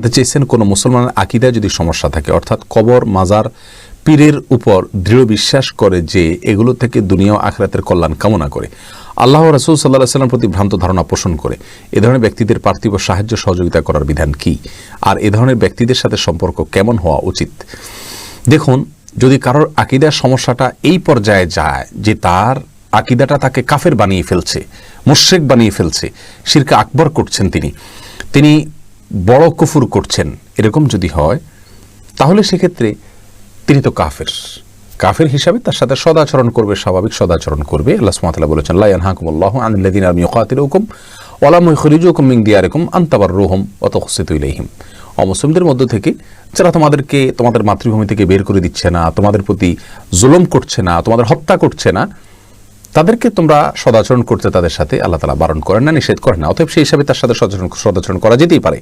জানতে চেয়েছেন কোনো মুসলমানের আকিদায় যদি সমস্যা থাকে, অর্থাৎ কবর, মাজার, পীরের উপর দৃঢ় বিশ্বাস করে যে এগুলো থেকে দুনিয়া আখরাতের কল্যাণ কামনা করে। আল্লাহ রসুল সাল্লাহ সাল্লাম প্রতি ভ্রান্ত ধারণা পোষণ করে, এ ধরনের ব্যক্তিদের পার্থিব সাহায্য সহযোগিতা করার বিধান কি? আর এ ধরনের ব্যক্তিদের সাথে সম্পর্ক কেমন হওয়া উচিত? দেখুন, যদি কারোর আকিদার সমস্যাটা এই পর্যায়ে যায় যে তার আকিদাটা তাকে কাফের বানিয়ে ফেলছে, মুশ্রেক বানিয়ে ফেলছে, শিরকে আকবর করছেন তিনি তিনি বড় কুফুর করছেন, এরকম যদি হয়, তাহলে সেক্ষেত্রে তিনি তো কাফের। কাফের হিসাবে তার সাথে সদাচরণ করবে, স্বাভাবিক সদাচরণ করবে। আল্লাহ সুমাতাল্লাহ বলেছেন লাইন হাকুমুল্লাহ আনিল্লাদিন আলমী কাতিরকম ওলাম খরিজুকুম মিং দিয়ারকম আন্তাবার রোহম অত হসিত ইলাইহিম। অমুসলিমদের মধ্য থেকে যারা তোমাদেরকে, তোমাদের মাতৃভূমি থেকে বের করে দিচ্ছে না, তোমাদের প্রতি জুলম করছে না, তোমাদের হত্যা করছে না তাদেরকে তোমরা সদাচরণ করতে তাদের সাথে আল্লাহ তালা বারণ করেন না নিষেধ করেন না। অতএব সেই হিসাবে তার সাথে সদাচরণ সদাচরণ করা যেতেই পারে।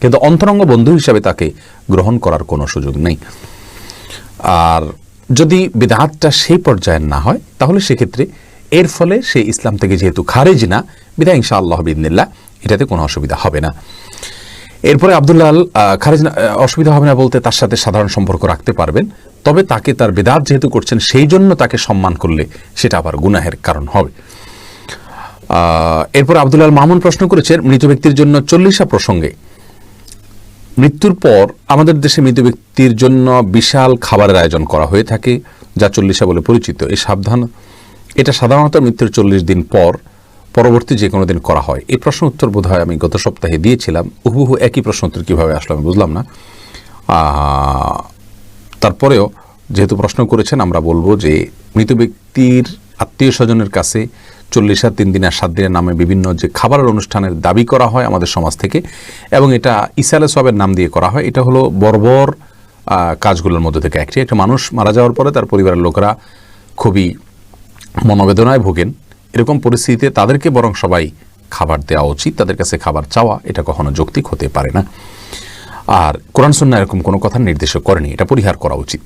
কিন্তু অন্তরঙ্গ বন্ধু হিসাবে তাকে গ্রহণ করার কোনো সুযোগ নেই। আর যদি বিদাতটা সেই পর্যায়ের না হয় তাহলে সেক্ষেত্রে এর ফলে সে ইসলাম থেকে যেহেতু খারেজ না বিদায় ইনশা আল্লাহ বিদিনিল্লা এটাতে কোনো অসুবিধা হবে না। এরপরে আহ, খারেজ অসুবিধা হবে না বলতে তার সাথে সাধারণ সম্পর্ক রাখতে পারবেন। তবে তাকে তার বেদাত যেহেতু করছেন, সেই জন্য তাকে সম্মান করলে সেটা আবার গুনাহের কারণ হবে। এরপর আবদুল্লাহ মামুন প্রশ্ন করেছেন, মৃত ব্যক্তির জন্য চল্লিশা প্রসঙ্গে, মৃত্যুর পর আমাদের দেশে মৃত ব্যক্তির জন্য বিশাল খাবারের আয়োজন করা হয়ে থাকে, যা চল্লিশা বলে পরিচিত। এই সাবধান, এটা সাধারণত মৃত্যুর চল্লিশ দিন পর, পরবর্তী যে কোনো দিন করা হয়। এই প্রশ্ন উত্তর বোধ হয় আমি গত সপ্তাহে দিয়েছিলাম। হুবহু একই প্রশ্ন উত্তর কীভাবে আসলো আমি বুঝলাম না। তারপরেও যেহেতু প্রশ্ন করেছেন, আমরা বলব যে মৃত ব্যক্তির আত্মীয় স্বজনের কাছে চল্লিশ আর তিন দিন আর সাত দিনের নামে বিভিন্ন যে খাবারের অনুষ্ঠানের দাবি করা হয় আমাদের সমাজ থেকে, এবং এটা ইসালে সবের নাম দিয়ে করা হয়। এটা হলো বর্বর কাজগুলোর মধ্যে থেকে একটি। একটা মানুষ মারা যাওয়ার পরে তার পরিবারের লোকেরা খুবই মনোবেদনায় ভোগেন। এরকম পরিস্থিতিতে তাদেরকে বরং সবাই খাবার দেওয়া উচিত, তাদের কাছে খাবার চাওয়া, এটা কখনো যৌক্তিক হতে পারে না। আর কোরআন সন্না এরকম কোনো কথা নির্দেশ করেনি এটা পরিহার করা উচিত।